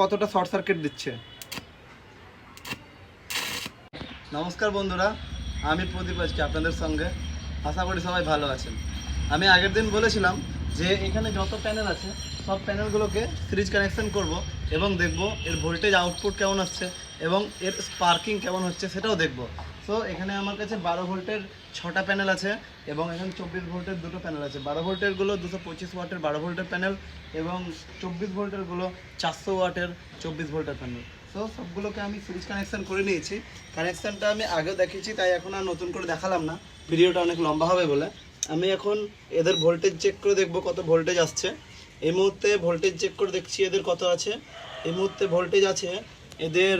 কতটা short circuit দিচ্ছে? নমস্কার বন্ধুরা, আমি প্রদীপ আজকে আপনাদের সঙ্গে। আশা করি সবাই ভালো আছেন। আমি আগের দিন বলেছিলাম যে এখানে যত প্যানেল আছে, সব প্যানেলগুলোকে সিরিজ কানেকশন করব এবং দেখব এর ভোল্টেজ আউটপুট কেমন আসছে এবং এর স্পার্কিং কেমন হচ্ছে সেটাও দেখব। সো এখানে আমার কাছে বারো ভোল্টের ছটা প্যানেল আছে এবং এখানে চব্বিশ ভোল্টের দুটো প্যানেল আছে। বারো ভোল্টেরগুলো দুশো পঁচিশ ওয়াটের বারো ভোল্টের প্যানেল এবং চব্বিশ ভোল্টেরগুলো চারশো ওয়াটের চব্বিশ ভোল্টের প্যানেল সো সবগুলোকে আমি সিরিজ কানেকশান করে নিয়েছি। কানেকশানটা আমি আগেও দেখিয়েছি, তাই এখন আর নতুন করে দেখালাম না। ভিডিওটা অনেক লম্বা হবে বলে। আমি এখন এদের ভোল্টেজ চেক করে দেখব কত ভোল্টেজ আসছে। এই মুহূর্তে ভোল্টেজ চেক করে দেখছি এদের কত আছে। এই মুহূর্তে ভোল্টেজ আছে এদের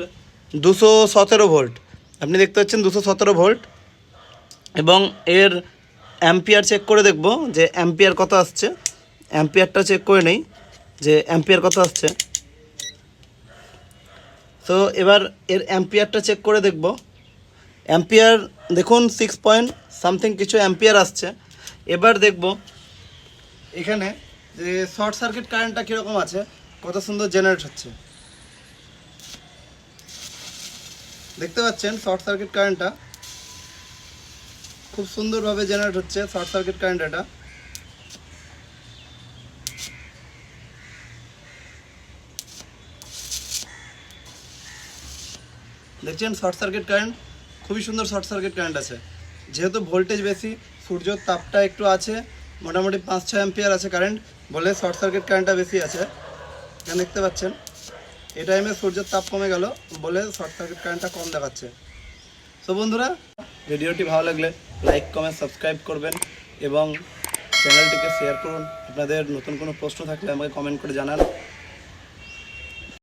দুশো সতেরো ভোল্ট আপনি দেখতে পাচ্ছেন দুশো সতেরো ভোল্ট। এবং এর অ্যাম্পিয়ার চেক করে দেখব যে অ্যাম্পিয়ার কত আসছে। অ্যাম্পিয়ারটা চেক করে নেই যে অ্যাম্পিয়ার কত আসছে। তো এবার এর অ্যাম্পিয়ারটা চেক করে দেখব। অ্যাম্পিয়ার দেখুন সিক্স পয়েন্ট সামথিং কিছু অ্যাম্পিয়ার আসছে। এবার দেখব এখানে যে শর্ট সার্কিট কারেন্টটা কীরকম আছে, কত সুন্দর জেনারেট হচ্ছে। দেখতে পাচ্ছেন শর্ট সার্কিট কারেন্টটা। খুব সুন্দরভাবে জেনারেট হচ্ছে শর্ট সার্কিট কারেন্ট এটা দেখছেন শর্ট সার্কিট কারেন্ট? খুবই সুন্দর শর্ট সার্কিট কারেন্ট আছে। যেহেতু ভোল্টেজ বেশি সূর্যর তাপটা একটু আছে, মোটামুটি পাঁচ ছয় অ্যাম্পিয়ার আছে কারেন্ট বলে শর্ট সার্কিট কারেন্টটা বেশি আছে। দেখতে পাচ্ছেন। এই টাইমে সূর্যের তাপ কমে গেল বলে শর্ট সার্কিট কারেন্টটা কম দেখাচ্ছে। তো বন্ধুরা ভিডিওটি ভালো লাগলে লাইক কমেন্ট সাবস্ক্রাইব করবেন এবং চ্যানেলটিকে শেয়ার করুন। আপনাদের নতুন কোনো প্রশ্ন থাকলে আমাকে কমেন্ট করে জানান।